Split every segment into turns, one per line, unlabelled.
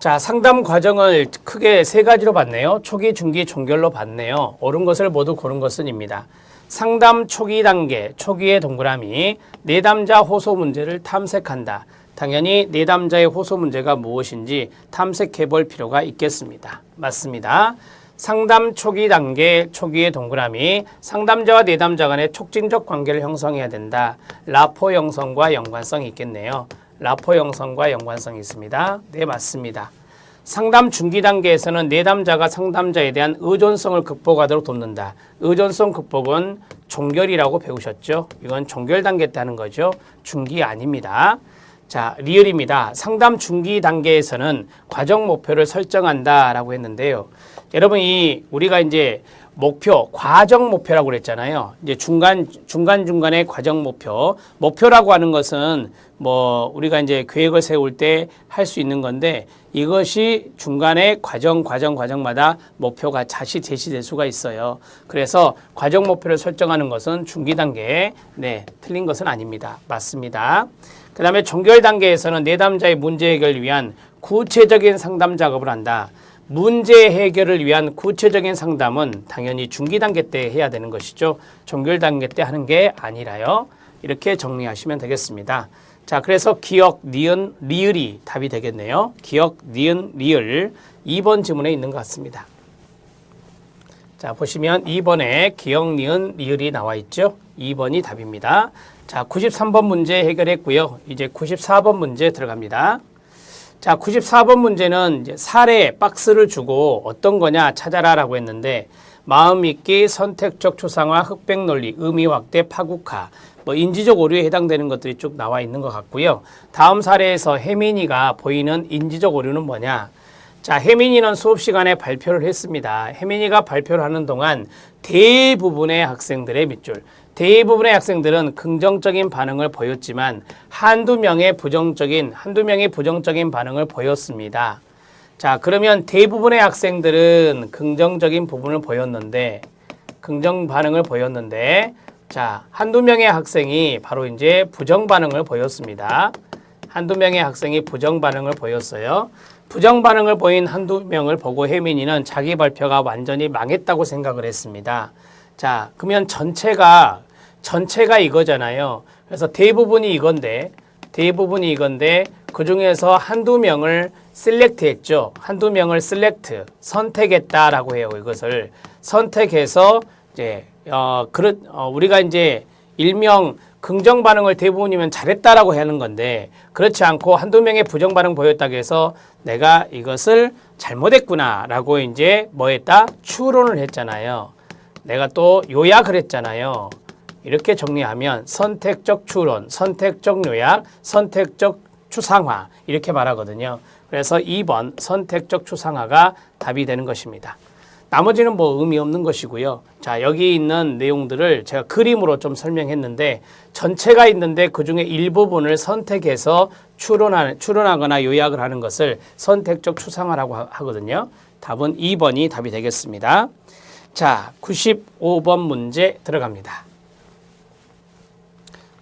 자, 상담 과정을 크게 세 가지로 봤네요. 초기, 중기, 종결로 봤네요. 옳은 것을 모두 고른 것은입니다. 상담 초기 단계, 초기의 동그라미, 내담자 호소 문제를 탐색한다. 당연히 내담자의 호소 문제가 무엇인지 탐색해 볼 필요가 있겠습니다. 맞습니다. 상담 초기 단계, 초기의 동그라미, 상담자와 내담자 간의 촉진적 관계를 형성해야 된다. 라포 형성과 연관성이 있겠네요. 라포 형성과 연관성이 있습니다. 네, 맞습니다. 상담 중기 단계에서는 내담자가 상담자에 대한 의존성을 극복하도록 돕는다. 의존성 극복은 종결이라고 배우셨죠? 이건 종결 단계 때 하는 거죠. 중기 아닙니다. 자, 리얼입니다. 상담 중기 단계에서는 과정 목표를 설정한다라고 했는데요. 여러분 이 우리가 이제 목표, 과정 목표라고 그랬잖아요. 이제 중간 중간 중간의 과정 목표. 목표라고 하는 것은 뭐 우리가 이제 계획을 세울 때 할 수 있는 건데 이것이 중간에 과정 과정 과정마다 목표가 다시 제시될 수가 있어요. 그래서 과정 목표를 설정하는 것은 중기 단계. 네, 틀린 것은 아닙니다. 맞습니다. 그 다음에 종결 단계에서는 내담자의 문제 해결을 위한 구체적인 상담 작업을 한다. 문제 해결을 위한 구체적인 상담은 당연히 중기 단계 때 해야 되는 것이죠. 종결 단계 때 하는 게 아니라요. 이렇게 정리하시면 되겠습니다. 자, 그래서 기억, 니은, 리을이 답이 되겠네요. 기억, 니은, 리을 2번 지문에 있는 것 같습니다. 자, 보시면 2번에 기억, 니은, 리을이 나와 있죠. 2번이 답입니다. 자, 93번 문제 해결했고요. 이제 94번 문제 들어갑니다. 자, 94번 문제는 이제 사례 박스를 주고 어떤 거냐 찾아라라고 했는데 마음 있기, 선택적 초상화, 흑백 논리, 의미 확대, 파국화, 뭐 인지적 오류에 해당되는 것들이 쭉 나와 있는 것 같고요. 다음 사례에서 혜민이가 보이는 인지적 오류는 뭐냐? 자, 혜민이는 수업 시간에 발표를 했습니다. 혜민이가 발표를 하는 동안 대부분의 학생들의 밑줄, 대부분의 학생들은 긍정적인 반응을 보였지만 한두 명의 부정적인, 한두 명의 부정적인 반응을 보였습니다. 자, 그러면 대부분의 학생들은 긍정적인 부분을 보였는데, 긍정 반응을 보였는데, 자, 한두 명의 학생이 바로 이제 부정 반응을 보였습니다. 한두 명의 학생이 부정 반응을 보였어요. 부정 반응을 보인 한두 명을 보고 혜민이는 자기 발표가 완전히 망했다고 생각을 했습니다. 자, 그러면 전체가 전체가 이거잖아요. 그래서 대부분이 이건데 대부분이 이건데 그 중에서 한두 명을 셀렉트 했죠. 한두 명을 셀렉트 선택했다라고 해요. 이것을 선택해서 이제 어 그렇 어, 우리가 이제 일명 긍정 반응을 대부분이면 잘했다라고 하는 건데 그렇지 않고 한두 명의 부정 반응 보였다고 해서 내가 이것을 잘못했구나라고 이제 뭐 했다 추론을 했잖아요. 내가 또 요약을 했잖아요. 이렇게 정리하면 선택적 추론, 선택적 요약, 선택적 추상화 이렇게 말하거든요. 그래서 2번 선택적 추상화가 답이 되는 것입니다. 나머지는 뭐 의미 없는 것이고요. 자, 여기 있는 내용들을 제가 그림으로 좀 설명했는데 전체가 있는데 그 중에 일부분을 선택해서 추론하, 추론하거나 요약을 하는 것을 선택적 추상화라고 하- 하거든요. 답은 2번이 답이 되겠습니다. 자, 95번 문제 들어갑니다.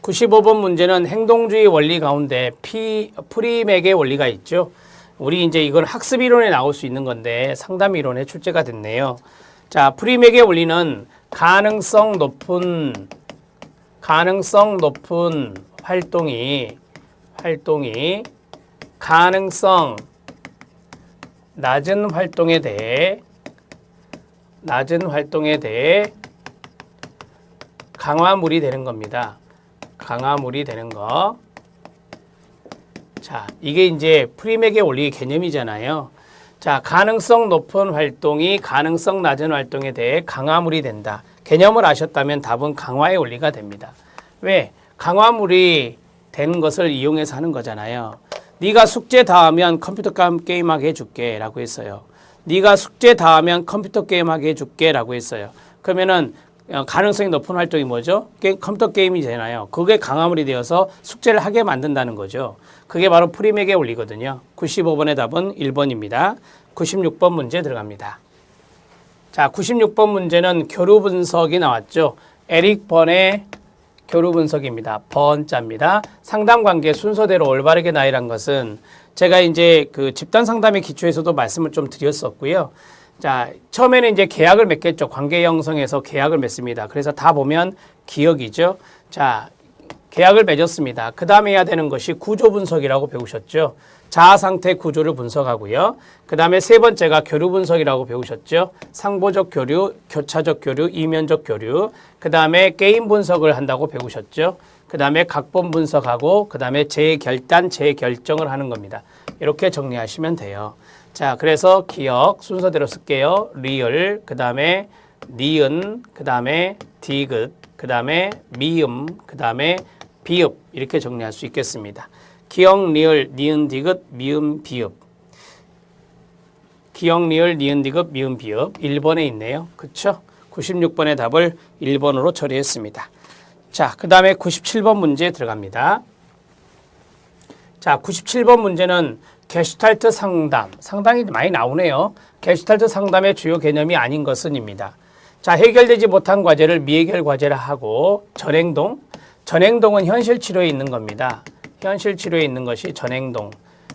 95번 문제는 행동주의 원리 가운데 피, 프리맥의 원리가 있죠. 우리 이제 이건 학습 이론에 나올 수 있는 건데 상담 이론에 출제가 됐네요. 자, 프리맥의 원리는 가능성 높은 가능성 높은 활동이 활동이 가능성 낮은 활동에 대해 낮은 활동에 대해 강화물이 되는 겁니다. 강화물이 되는 거. 자, 이게 이제 프리맥의 원리 개념이잖아요. 자, 가능성 높은 활동이 가능성 낮은 활동에 대해 강화물이 된다. 개념을 아셨다면 답은 강화의 원리가 됩니다. 왜? 강화물이 되는 것을 이용해서 하는 거잖아요. 네가 숙제 다 하면 컴퓨터 게임하게 해줄게 라고 했어요. 네가 숙제 다 하면 컴퓨터 게임하게 해줄게 라고 했어요. 그러면은 어, 가능성이 높은 활동이 뭐죠? 게, 컴퓨터 게임이잖아요. 그게 강화물이 되어서 숙제를 하게 만든다는 거죠. 그게 바로 프리맥의 원리거든요. 95번의 답은 1번입니다. 96번 문제 들어갑니다. 자, 96번 문제는 교류 분석이 나왔죠. 에릭 번의 교류 분석입니다. 번자입니다. 상담 관계 순서대로 올바르게 나열한 것은 제가 이제 그 집단 상담의 기초에서도 말씀을 좀 드렸었고요. 자, 처음에는 이제 계약을 맺겠죠. 관계 형성에서 계약을 맺습니다. 그래서 다 보면 기억이죠. 자, 계약을 맺었습니다. 그 다음에 해야 되는 것이 구조 분석이라고 배우셨죠. 자아 상태 구조를 분석하고요. 그 다음에 세 번째가 교류 분석이라고 배우셨죠. 상보적 교류, 교차적 교류, 이면적 교류. 그 다음에 게임 분석을 한다고 배우셨죠. 그 다음에 각본 분석하고 그 다음에 재결단, 재결정을 하는 겁니다. 이렇게 정리하시면 돼요. 자, 그래서 기억 순서대로 쓸게요. 리얼, 그 다음에 니은, 그 다음에 디귿, 그 다음에 미음, 그 다음에 비읍 이렇게 정리할 수 있겠습니다. 기억, 리얼, 니은, 디귿, 미음, 비읍. 기억, 리얼, 니은, 디귿, 미음, 비읍 1번에 있네요. 그렇죠? 96번의 답을 1번으로 처리했습니다. 자, 그 다음에 97번 문제 들어갑니다. 자, 97번 문제는 게슈탈트 상담. 상당히 많이 나오네요. 게슈탈트 상담의 주요 개념이 아닌 것은입니다. 자, 해결되지 못한 과제를 미해결 과제라 하고 전행동. 전행동은 현실 치료에 있는 겁니다. 현실 치료에 있는 것이 전행동.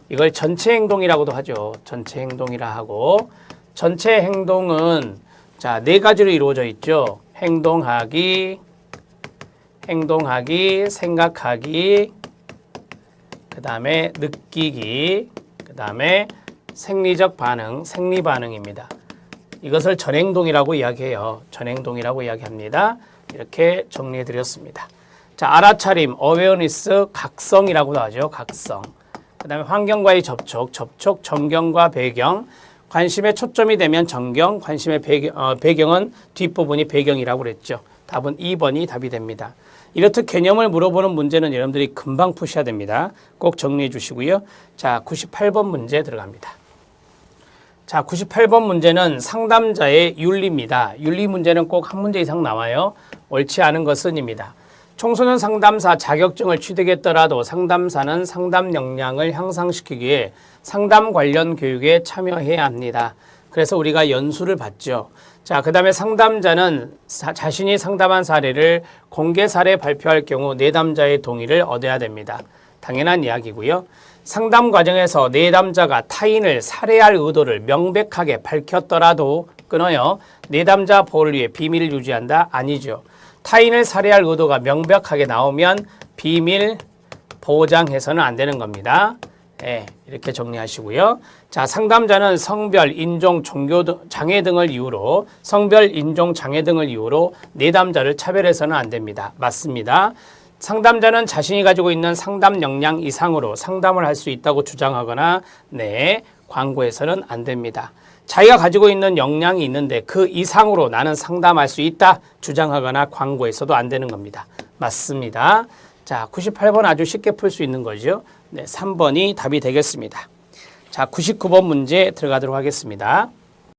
이걸 전체 행동이라고도 하죠. 전체 행동이라 하고 전체 행동은 자, 네 가지로 이루어져 있죠. 행동하기, 행동하기, 생각하기, 그 다음에 느끼기, 그 다음에 생리적 반응, 생리 반응입니다. 이것을 전행동이라고 이야기해요. 전행동이라고 이야기합니다. 이렇게 정리해 드렸습니다. 자, 알아차림, 어웨어니스, 각성이라고도 하죠. 각성. 그 다음에 환경과의 접촉, 접촉, 전경과 배경. 관심의 초점이 되면 전경, 관심의 배경, 어, 배경은 뒷부분이 배경이라고 그랬죠. 답은 2번이 답이 됩니다. 이렇듯 개념을 물어보는 문제는 여러분들이 금방 푸셔야 됩니다. 꼭 정리해 주시고요. 자, 98번 문제 들어갑니다. 자, 98번 문제는 상담자의 윤리입니다. 윤리 문제는 꼭 한 문제 이상 나와요. 옳지 않은 것은입니다. 청소년 상담사 자격증을 취득했더라도 상담사는 상담 역량을 향상시키기 위해 상담 관련 교육에 참여해야 합니다. 그래서 우리가 연수를 받죠. 자, 그 다음에 상담자는 사- 자신이 상담한 사례를 공개 사례 발표할 경우 내담자의 동의를 얻어야 됩니다. 당연한 이야기고요. 상담 과정에서 내담자가 타인을 살해할 의도를 명백하게 밝혔더라도 끊어요. 내담자 보호를 위해 비밀을 유지한다? 아니죠. 타인을 살해할 의도가 명백하게 나오면 비밀 보장해서는 안 되는 겁니다. 예, 이렇게 정리하시고요. 자, 상담자는 성별, 인종, 종교 등 장애 등을 이유로 성별, 인종, 장애 등을 이유로 내담자를 차별해서는 안 됩니다. 맞습니다. 상담자는 자신이 가지고 있는 상담 역량 이상으로 상담을 할 수 있다고 주장하거나 네, 광고해서는 안 됩니다. 자기가 가지고 있는 역량이 있는데 그 이상으로 나는 상담할 수 있다 주장하거나 광고해서도 안 되는 겁니다. 맞습니다. 자, 98번 아주 쉽게 풀 수 있는 거죠. 네, 3번이 답이 되겠습니다. 자, 99번 문제 들어가도록 하겠습니다.